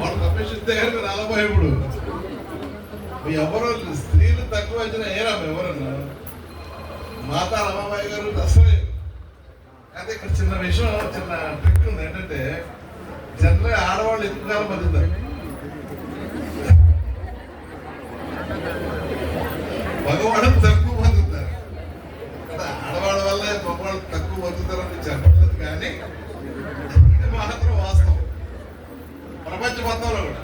వాడు కమిషన్ దగ్గర నలభై ఇప్పుడు. ఎవరు స్త్రీలు తక్కువ వచ్చినా ఏరా ఎవరన్నా? మాతా రమాబాయి గారు అసలే అయితే ఇక్కడ చిన్న విషయం చిన్న ట్రిక్ ఉంది ఏంటంటే జనరల్ ఆడవాళ్ళు ఎక్కువ కాలం బతుకుతారు? ప్రపంచ మొత్తంలో కూడా.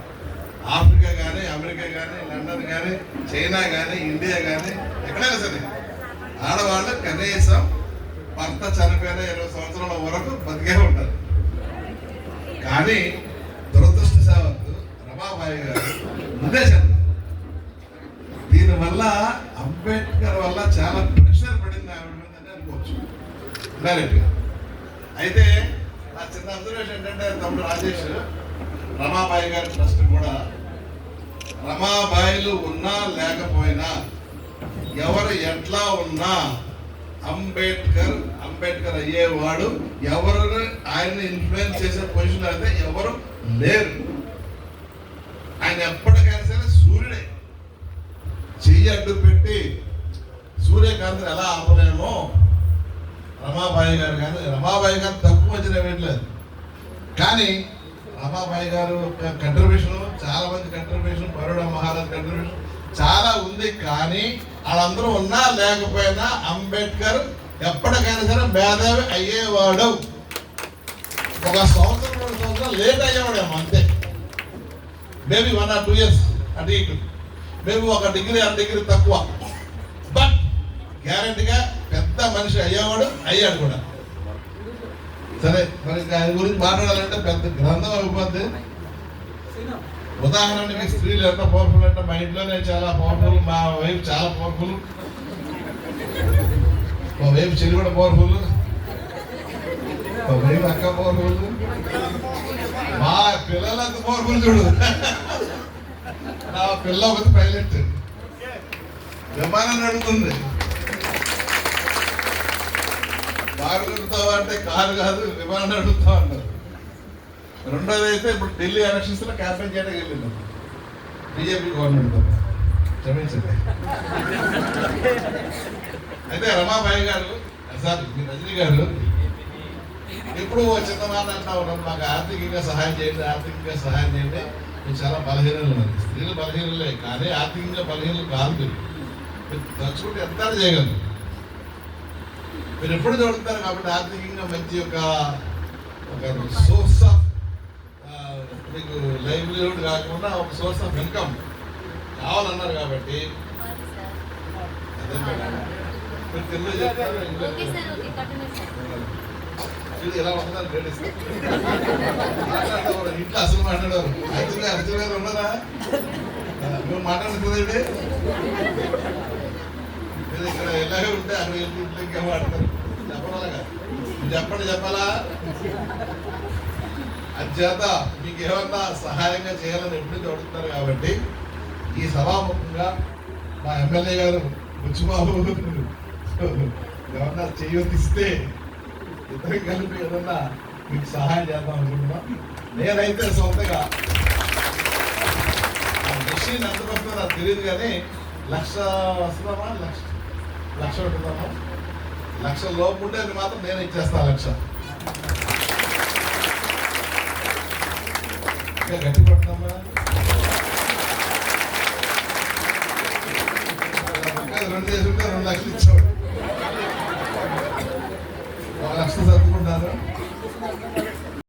ఆఫ్రికా కానీ అమెరికా కానీ లండన్ కానీ చైనా కానీ ఇండియా కానీ ఎక్కడైనా సరే ఆడవాళ్ళు కనీసం భర్త చనిపోయిన ఇరవై సంవత్సరాల వరకు బతికే ఉంటారు. కానీ దురదృష్టశావత్తు రమాబాయి గారు ముందే దీనివల్ల అంబేద్కర్ వల్ల చాలా ప్రెషర్ పడింది ఆవిడ మీద అని అనుకోవచ్చు. డైరెక్ట్గా అయితే నా చిన్న అబ్జర్వేషన్ ఏంటంటే తమ్ముడు రాజేష్ రమాబాయి గారి ట్రస్ట్ కూడా రమాబాయిలు ఉన్నా లేకపోయినా ఎవరు ఎట్లా ఉన్నా అంబేద్కర్ అంబేద్కర్ అయ్యేవాడు ఎవరు ఆయన్ని ఇన్ఫ్లుయెన్స్ చేసే పొజిషన్ అయితే ఎవరు లేరు. ఆయన ఎప్పటికైనా సరే సూర్యుడే. చెయ్యి అడ్డు పెట్టి సూర్యకాంతిని ఎలా ఆపలేమో రమాబాయి గారు కానీ రమాబాయి గారు తక్కువ వచ్చిన వేయట్లేదు కానీ రమాబాయి గారు కంట్రిబ్యూషన్ చాలా మంది కంట్రిబ్యూషన్ బరోడా మహారాజ్ కంట్రిబ్యూషన్ చాలా ఉంది కానీ వాళ్ళందరూ ఉన్నా లేకపోయినా అంబేద్కర్ ఎప్పటికైనా సరే మేధావి అయ్యేవాడు. ఒక సంవత్సరం రెండు సంవత్సరాలు లేట్ అయ్యేవాడేమో అంతే. Maybe one or two years అటు ఇటు మేబీ ఒక డిగ్రీ అర డిగ్రీ తక్కువ. బట్ గ్యారంటీగా పెద్ద మనిషి అయ్యేవాడు అయ్యాడు కూడా. సరే మరి దాని గురించి మాట్లాడాలంటే పెద్ద గ్రంథం అయిపోద్ది. ఉదాహరణకి స్త్రీలు ఎంత పవర్ఫుల్ అంటే మా ఇంట్లోనే చాలా పవర్ఫుల్ మా వైఫ్ చాలా పవర్ఫుల్ మా వైఫ్ చెల్లి కూడా పవర్ఫుల్ మా వైఫ్ అక్క పవర్ఫుల్ మా పిల్లలంత పవర్ఫుల్ చూడు. నా పిల్ల ఒక పైలట్ విమానం నడుతుంది కారు నడుపుతావా అంటే కారు కాదు విమానం నడుపుతావు అంటారు రెండోది అయితే ఇప్పుడు ఢిల్లీ ఎలక్షన్స్లో క్యాంపెయిన్ చేయడానికి వెళ్ళింది బీజేపీ గవర్నమెంట్ క్షమించండి. అయితే రమాబాయి గారు సార్ మీ రజనీ గారు ఎప్పుడు ఓ చిన్న మాట అంటా ఉన్నాం మాకు ఆర్థికంగా సహాయం చేయండి ఆర్థికంగా సహాయం చేయండి. మీరు చాలా బలహీనలు ఉన్నారు. స్త్రీలు బలహీనలే కానీ ఆర్థికంగా బలహీనలు కాదు మీరు. మీరు తలుచుకుంటే ఎంత చేయగలరు. మీరు ఎప్పుడు చూడతారు కాబట్టి ఆర్థికంగా మంచి ఒక ఒక సోర్స్ ఆఫ్ మీకు లైవ్లీహుడ్ కాకుండా ఒక సోర్స్ ఆఫ్ ఇన్కమ్ కావాలన్నారు కాబట్టి. అదే మేడం మీరు తెలుగు చెప్తారు. ఇది ఎలా ఉంటుందని లేడీస్? మాట్లాడేవారు ఇంట్లో అసలు మాట్లాడేవారు. అయితే ఉన్నారా నువ్వు మాట్లాడుతుందండి మీరు ఇక్కడ ఎలాగే ఉంటే అక్కడ వెళ్ళి ఇంట్లో ఇంకా మాట్లాడతారు చెప్పాలా చెప్పండి చెప్పాలా? అధ్యాత మీకు ఏమన్నా సహాయంగా చేయాలని ఎప్పుడు అడుగుతున్నారు కాబట్టి ఈ సభాముఖంగా మా ఎమ్మెల్యే గారు బుచ్చిబాబు ఎవరన్నా చేయొద్దిస్తే ఇద్దరు కలిపి ఏదన్నా మీకు సహాయం చేద్దాం అనుకుంటున్నాం. నేనైతే సొంతగా మెషిన్ ఎంత వస్తుందో నాకు తెలియదు కానీ లక్ష వస్తుందమ్మా లక్ష లక్ష పెట్టుకున్నాము లక్ష లోపు ఉంటే అది మాత్రం నేను ఇచ్చేస్తా లక్ష. ఇంకా గట్టి పడుతుందమ్మా రెండు చేసుకుంటే రెండు లక్షలు ఇచ్చాడు ఒక లక్ష చదువుకుంటారు